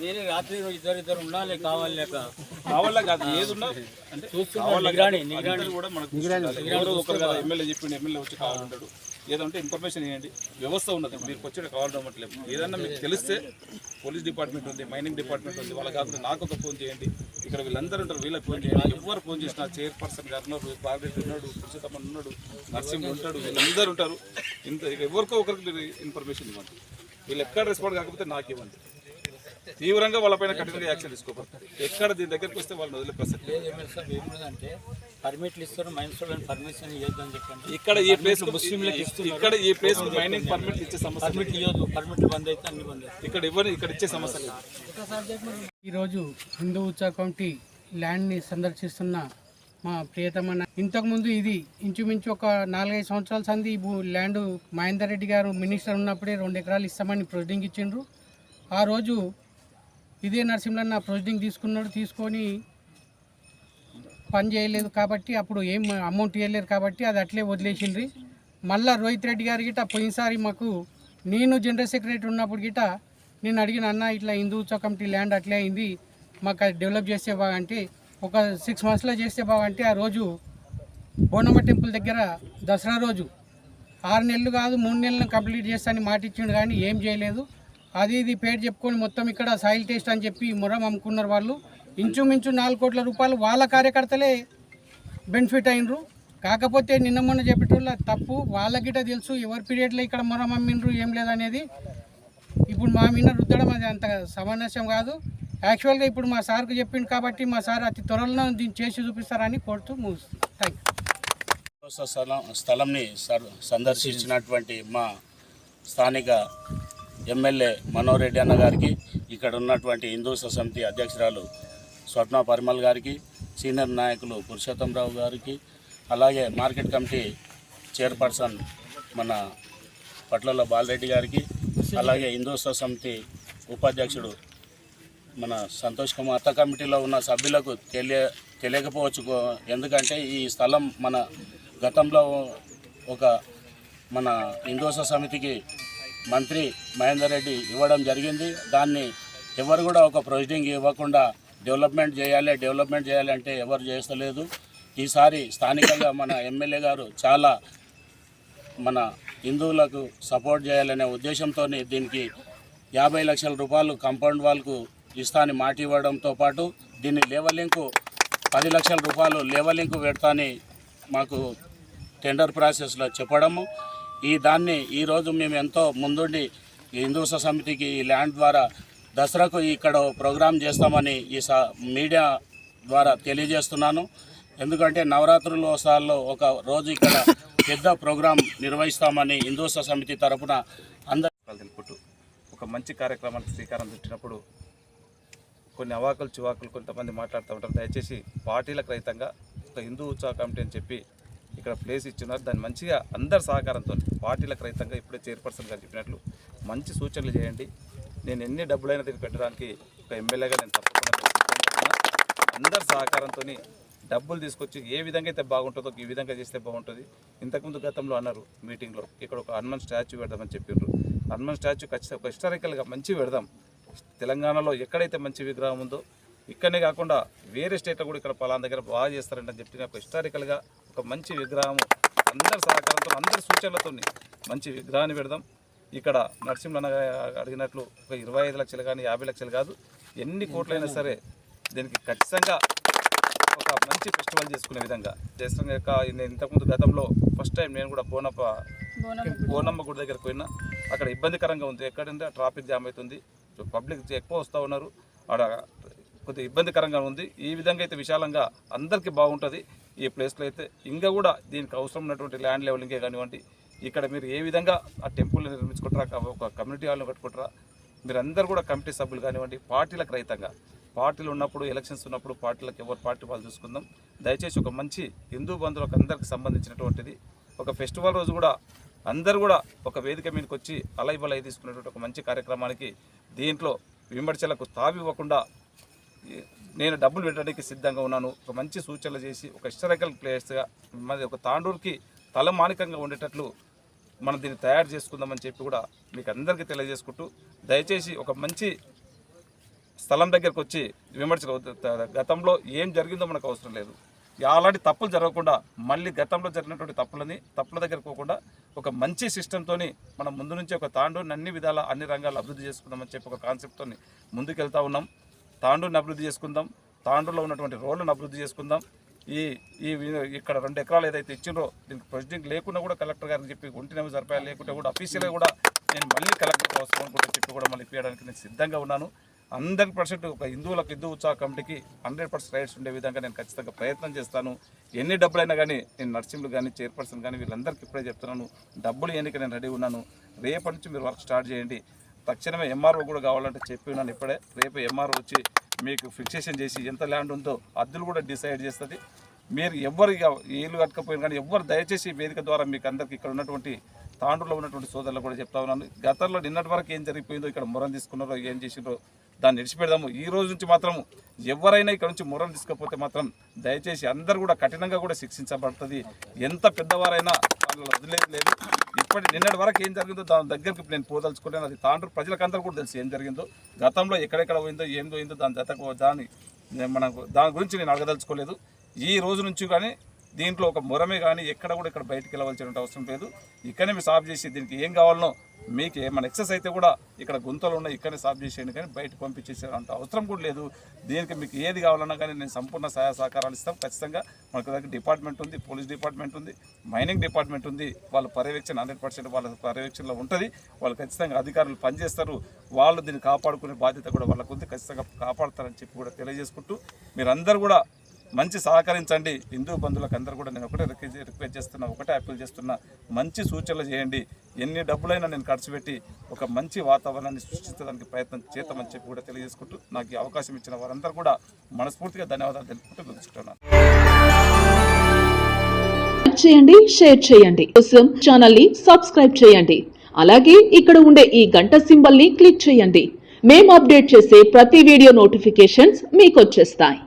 నేను రాత్రి ఇద్దరు ఇద్దరు ఉండాలి కావాలి లేక. కావాలా కాదు ఏది ఉన్నా అంటే కావాలా నిగరాణి, కాదు. నిగరాణి. అందరూ కూడా మనకు ఎమ్మెల్యే చెప్పిండు ఎమ్మెల్యే వచ్చి కావాలంటాడు. ఏదంటే ఇన్ఫర్మేషన్ ఇవ్వండి. వ్యవస్థ ఉన్నది. మీరు వచ్చి కావాలన్నట్లేదు ఏదన్నా మీకు తెలిస్తే పోలీస్ డిపార్ట్మెంట్ ఉంది మైనింగ్ డిపార్ట్మెంట్ ఉంది వాళ్ళ కాకుండా నాకు ఒక ఫోన్ చేయండి. ఇక్కడ వీళ్ళందరూ ఉంటారు వీళ్ళకి ఫోన్ చేయండి. ఎవరు ఫోన్ చేసినా చైర్పర్సన్ గారు ఉన్నారు బాబరెడ్డి ఉన్నాడు పురుషోత్తమన్ ఉన్నాడు నరసింహ ఉంటాడు వీళ్ళందరూ ఉంటారు. ఇంత ఎవరికో ఒకరికి ఇన్ఫర్మేషన్ ఇవ్వండి. వీళ్ళు ఎక్కడ రెస్పాండ్ కాకపోతే నాకు ఇవ్వండి. తీవ్రంగా వాళ్ళపైన కఠినంగా యాక్షన్ తీసుకోవాలి ఎక్కడ దీని దగ్గరికి వస్తే వాళ్ళని వదిలే ప్రసక్తి లేదు. ఏమున్నదంటే పర్మిట్లు ఇస్తారు మైన్స్ వాళ్ళని పర్మిషన్ ఇవ్వద్దని చెప్పండి. ఇక్కడ ఈ ప్లేస్ ముస్లింలకు ఇక్కడ ఈ ప్లేస్ మైనింగ్ పర్మిట్ ఇచ్చే సమస్య లేదు. పర్మిట్లు ఇవ్వద్దు. పర్మిట్లు బంద్ అయితే అన్ని బంద్ ఇక్కడ ఇవ్వని ఇక్కడ ఇచ్చే సమస్య లేదు. ఈరోజు హిందూ ఉత్సవ కమిటీ ల్యాండ్ని సందర్శిస్తున్న మా ప్రియతమ ఇంతకుముందు ఇది ఇంచుమించు ఒక నాలుగైదు సంవత్సరాల సంది ఈ భూ- ల్యాండ్ మహేందర్ రెడ్డి గారు మినిస్టర్ ఉన్నప్పుడే రెండు ఎకరాలు ఇస్తామని ప్రొసీడింగ్ ఇచ్చిండ్రు. ఆ రోజు ఇదే నరసింహన్న ప్రొసీడింగ్ తీసుకున్నాడు తీసుకొని పని చేయలేదు కాబట్టి అప్పుడు ఏం అమౌంట్ ఇవ్వలేదు కాబట్టి అది అట్లే వదిలేసిండ్రి. మళ్ళీ రోహిత్ రెడ్డి గారి గిట పోయినసారి మాకు నేను జనరల్ సెక్రటరీ ఉన్నప్పుడు గిట నేను అడిగిన అన్న ఇట్లా హిందూ ఉత్సవ కమిటీ ల్యాండ్ అట్లే అయింది మాకు అది డెవలప్ చేస్తే బాగంటే ఒక సిక్స్ మంత్స్లో చేస్తే బాగంటే ఆ రోజు బోనమ్మ టెంపుల్ దగ్గర దసరా రోజు. ఆరు నెలలు కాదు మూడు నెలలు కంప్లీట్ చేస్తానని మాట ఇచ్చిండు కానీ ఏం చేయలేదు. అది ఇది పేరు చెప్పుకొని మొత్తం ఇక్కడ సాయిల్ టేస్ట్ అని చెప్పి మొరం అమ్ముకున్నారు వాళ్ళు. ఇంచుమించు నాలుగు కోట్ల రూపాయలు వాళ్ళ కార్యకర్తలే బెనిఫిట్ అయినరు. కాకపోతే నిన్న మొన్న చెప్పేటోళ్ళ తప్పు వాళ్ళకిట తెలుసు ఎవరి పీరియడ్లో ఇక్కడ మొరం అమ్మిండ్రు ఏం లేదనేది. ఇప్పుడు మా మీద రుద్దడం అది అంత సమంజసం కాదు. యాక్చువల్గా ఇప్పుడు మా సార్కు చెప్పిండు కాబట్టి మా సార్ అతి త్వరలో దీన్ని చేసి చూపిస్తారని కోరుతూ ముగిస్తుంది. థ్యాంక్ యూ స్థలం స్థలంని సర్- సందర్శించినటువంటి మా స్థానిక ఎమ్మెల్యే మనోహర్ రెడ్డి అన్న గారికి ఇక్కడ ఉన్నటువంటి హిందూ సమితి అధ్యక్షురాలు స్వప్న పరిమల్ గారికి సీనియర్ నాయకులు పురుషోత్తంరావు గారికి అలాగే మార్కెట్ కమిటీ చైర్పర్సన్ మన పట్ల బాలరెడ్డి గారికి అలాగే హిందూ సమితి ఉపాధ్యక్షుడు మన సంతోష్ కుమార్. అత్త కమిటీలో ఉన్న సభ్యులకు తెలియ తెలియకపోవచ్చు ఎందుకంటే ఈ స్థలం మన గతంలో ఒక మన హిందోస సమితికి మంత్రి మహేందర్ రెడ్డి ఇవ్వడం జరిగింది. దాన్ని ఎవరు కూడా ఒక ప్రొసీడింగ్ ఇవ్వకుండా డెవలప్మెంట్ చేయాలి డెవలప్మెంట్ చేయాలి అంటే ఎవరు చేస్తలేదు. ఈసారి స్థానికంగా మన ఎమ్మెల్యే గారు చాలా మన హిందువులకు సపోర్ట్ చేయాలనే ఉద్దేశంతో దీనికి యాభై లక్షల రూపాయలు కంపౌండ్ వాళ్ళకు ఇస్తాని మాట ఇవ్వడంతో పాటు దీన్ని లేవలింకు పది లక్షల రూపాయలు లేవలింకు పెడతాని మాకు టెండర్ ప్రాసెస్లో చెప్పడము. ఈ దాన్ని ఈరోజు మేము ఎంతో ముందుండి ఈ హిందూ సమితికి ఈ ల్యాండ్ ద్వారా దసరాకు ఇక్కడ ప్రోగ్రాం చేస్తామని ఈ మీడియా ద్వారా తెలియజేస్తున్నాను. ఎందుకంటే నవరాత్రులోత్సవాల్లో ఒక రోజు ఇక్కడ పెద్ద ప్రోగ్రాం నిర్వహిస్తామని హిందూ సమితి తరఫున అందరూ తెలుపుకుంటూ ఒక మంచి కార్యక్రమానికి శ్రీకారం చుట్టినప్పుడు కొన్ని అవాకులు చివాకులు కొంతమంది మాట్లాడుతూ ఉంటారు. దయచేసి పార్టీలకు రహితంగా ఒక హిందూ ఉత్సవ కమిటీ అని చెప్పి ఇక్కడ ప్లేస్ ఇచ్చున్నారు. దాన్ని మంచిగా అందరి సహకారంతో పార్టీలకు రహితంగా ఇప్పుడే చైర్పర్సన్ గారు చెప్పినట్లు మంచి సూచనలు చేయండి. నేను ఎన్ని డబ్బులైనా దగ్గర పెట్టడానికి ఒక ఎమ్మెల్యేగా నేను తప్పకుండా అందరి సహకారంతో డబ్బులు తీసుకొచ్చి ఏ విధంగా అయితే బాగుంటుందో ఈ విధంగా చేస్తే బాగుంటుంది. ఇంతకుముందు గతంలో అన్నారు మీటింగ్లో ఇక్కడ ఒక హనుమాన్ స్టాచ్యూ పెడదామని చెప్పిండ్రు హనుమాన్ స్టాచ్యూ ఖచ్చితంగా ఒక హిస్టారికల్గా మంచి పెడదాం. తెలంగాణలో ఎక్కడైతే మంచి విగ్రహం ఉందో ఇక్కడనే కాకుండా వేరే స్టేట్లో కూడా ఇక్కడ పలానా దగ్గర బాగా చేస్తారంటని చెప్పి ఒక హిస్టారికల్గా ఒక మంచి విగ్రహం అందరి సహకారంతో అందరి సూచనలతో మంచి విగ్రహాన్ని పెడదాం. ఇక్కడ నరసింహన్న అడిగినట్లు ఒక ఇరవై ఐదు లక్షలు కానీ యాభై లక్షలు కాదు ఎన్ని కోట్లైనా సరే దీనికి ఖచ్చితంగా ఒక మంచి ఫెస్టివల్ చేసుకునే విధంగా. చేస్తాం యొక్క నేను ఇంతకుముందు గతంలో ఫస్ట్ టైం నేను కూడా బోనప్ప బోనమ్మ గుడి. దగ్గరకు పోయినా అక్కడ ఇబ్బందికరంగా ఉంది. ఎక్కడంటే ట్రాఫిక్ జామ్ అవుతుంది. పబ్లిక్ ఎక్కువ వస్తూ ఉన్నారు. ఆడ కొద్దిగా ఇబ్బందికరంగా ఉంది. ఈ విధంగా అయితే విశాలంగా అందరికీ బాగుంటుంది. ఈ ప్లేస్లో అయితే ఇంకా కూడా దీనికి అవసరం ఉన్నటువంటి ల్యాండ్ లెవెలింగే కానివ్వండి ఇక్కడ మీరు ఏ విధంగా ఆ టెంపుల్ నిర్మించుకుంటారా ఒక కమ్యూనిటీ హాల్ని కట్టుకుంటారా మీరందరూ కూడా కమిటీ సభ్యులు కానివ్వండి పార్టీలకు రైతంగా పార్టీలు ఉన్నప్పుడు ఎలక్షన్స్ ఉన్నప్పుడు పార్టీలకు ఎవరు పార్టీ వాళ్ళు చూసుకుందాం. దయచేసి ఒక మంచి హిందూ బంధువులకు అందరికి సంబంధించినటువంటిది ఒక ఫెస్టివల్ రోజు కూడా అందరూ కూడా ఒక వేదిక మీదకి వచ్చి అలై బలై తీసుకునేటువంటి ఒక మంచి కార్యక్రమానికి దీంట్లో విమర్శలకు తావివ్వకుండా నేను డబ్బులు పెట్టడానికి సిద్ధంగా ఉన్నాను. ఒక మంచి సూచనలు చేసి ఒక హిస్టారికల్ ప్లేస్గా మరి ఒక తాండూరుకి తలమానికంగా ఉండేటట్లు మనం దీన్ని తయారు చేసుకుందామని చెప్పి కూడా మీకు అందరికీ తెలియజేసుకుంటూ దయచేసి ఒక మంచి స్థలం దగ్గరకు వచ్చి విమర్శలు గతంలో ఏం జరిగిందో మనకు అవసరం లేదు. అలాంటి తప్పులు జరగకుండా మళ్ళీ గతంలో జరిగినటువంటి తప్పులని తప్పుల దగ్గర పోకుండా ఒక మంచి సిస్టంతోని మనం ముందు నుంచి ఒక తాండూని అన్ని విధాల అన్ని రంగాలు అభివృద్ధి చేసుకుందామని చెప్పి ఒక కాన్సెప్ట్తో ముందుకెళ్తా ఉన్నాం. తాండూని అభివృద్ధి చేసుకుందాం. తాండూరులో ఉన్నటువంటి రోడ్లను అభివృద్ధి చేసుకుందాం. ఈ ఈ ఇక్కడ రెండు ఎకరాలు ఏదైతే ఇచ్చిండ్రో దీనికి ప్రొసీడింగ్ లేకుండా కూడా కలెక్టర్ గారిని చెప్పి ఒంటినేమో సరిపోయాలి. లేకుంటే కూడా అఫీషియల్గా కూడా నేను మళ్ళీ కలెక్టర్ అవసరం అనుకుంటే చెప్పి కూడా మళ్ళీ ఇప్పించడానికి నేను సిద్ధంగా ఉన్నాను. హండ్రెడ్ పర్సెంట్ ఒక హిందువులకు హిందూ ఉత్సాహ కమిటీకి హండ్రెడ్ పర్సెంట్ రైట్స్ ఉండే విధంగా నేను ఖచ్చితంగా ప్రయత్నం చేస్తాను. ఎన్ని డబ్బులైనా కానీ నేను నర్సింగ్లు కానీ చైర్పర్సన్ కానీ వీళ్ళందరికీ ఇప్పుడే చెప్తున్నాను. డబ్బులు ఎన్నిక నేను రెడీ ఉన్నాను. రేపటి నుంచి మీరు వర్క్ స్టార్ట్ చేయండి. తక్షణమే ఎంఆర్ఓ కూడా కావాలంటే చెప్పి ఉన్నాను ఇప్పుడే. రేపు ఎంఆర్ఓ వచ్చి మీకు ఫిక్సేషన్ చేసి ఎంత ల్యాండ్ ఉందో అద్దులు కూడా డిసైడ్ చేస్తుంది. మీరు ఎవరు ఏళ్ళు కట్టకపోయినా కానీ ఎవరు దయచేసి వేదిక ద్వారా మీకు అందరికి ఇక్కడ ఉన్నటువంటి తాండ్రులో ఉన్నటువంటి సోదరులు కూడా చెప్తా ఉన్నాను. గతంలో నిన్నటి వరకు ఏం జరిగిపోయిందో ఇక్కడ మొరం తీసుకున్నారో ఏం చేసిండ్రో దాన్ని విడిచిపెడదాము ఈ రోజు నుంచి మాత్రం ఎవరైనా ఇక్కడ నుంచి మొరం తీసుకపోతే మాత్రం దయచేసి అందరూ కూడా కఠినంగా కూడా శిక్షించబడుతుంది. ఎంత పెద్దవారైనా వాళ్ళు వదిలేదు లేదు. ఇప్పటి నిన్నటి వరకు ఏం జరిగిందో దాని దగ్గరికి ఇప్పుడు నేను పోదలుచుకుంటాను. అది తాండ్రు ప్రజలకందరూ కూడా తెలుసు ఏం జరిగిందో. గతంలో ఎక్కడెక్కడ పోయిందో ఏం పోయిందో దాని జత దాని మనకు దాని గురించి నేను అడగదలుచుకోలేదు. ఈ రోజు నుంచి కానీ దీంట్లో ఒక మురమే కానీ ఎక్కడ కూడా ఇక్కడ బయటకు వెళ్ళవలసిన అవసరం లేదు. ఇక్కడనే మీరు సాఫ్ చేసి దీనికి ఏం కావాలనో మీకు ఏమైనా ఎక్సెస్ అయితే కూడా ఇక్కడ గుంతలు ఉన్నాయి ఇక్కడనే సాఫ్ చేసేయండి కానీ బయటకు పంపించేసే అంత అవసరం కూడా లేదు. దీనికి మీకు ఏది కావాలన్నా కానీ నేను సంపూర్ణ సహాయ సహకారాలు ఇస్తాం. ఖచ్చితంగా మనకు దగ్గర డిపార్ట్మెంట్ ఉంది పోలీస్ డిపార్ట్మెంట్ ఉంది మైనింగ్ డిపార్ట్మెంట్ ఉంది. వాళ్ళ పర్యవేక్షణ హండ్రెడ్ పర్సెంట్ వాళ్ళ పర్యవేక్షణలో ఉంటుంది. వాళ్ళు ఖచ్చితంగా అధికారులు పనిచేస్తారు. వాళ్ళు దీన్ని కాపాడుకునే బాధ్యత కూడా వాళ్ళకు ఉంది ఖచ్చితంగా కాపాడుతారని చెప్పి కూడా తెలియజేసుకుంటూ మీరందరూ కూడా మంచి సహకరించండి. హిందూ బంధువులకు అందరూ కూడా నేను ఒకటే రిక్వెస్ట్ చేస్తున్నా ఒకటే అప్పీల్ చేస్తున్నా మంచి సూచనలు చేయండి. ఎన్ని డబ్బులైనా నేను ఖర్చు పెట్టి ఒక మంచి వాతావరణాన్ని సృష్టించడానికి ప్రయత్నం చేద్దామని చెప్పి కూడా తెలియజేసుకుంటూ నాకు ఈ అవకాశం ఇచ్చిన వారందరూ కూడా మనస్ఫూర్తిగా ధన్యవాదాలు తెలుపుకుంటూ తెలుసుకుంటున్నాను చేయండి షేర్ చేయండి. కోసం ఛానల్ని సబ్స్క్రైబ్ చేయండి. అలాగే ఇక్కడ ఉండే ఈ గంట సింబల్ని క్లిక్ చేయండి. మేము అప్డేట్ చేసే ప్రతి వీడియో నోటిఫికేషన్స్ మీకు వచ్చేస్తాయి.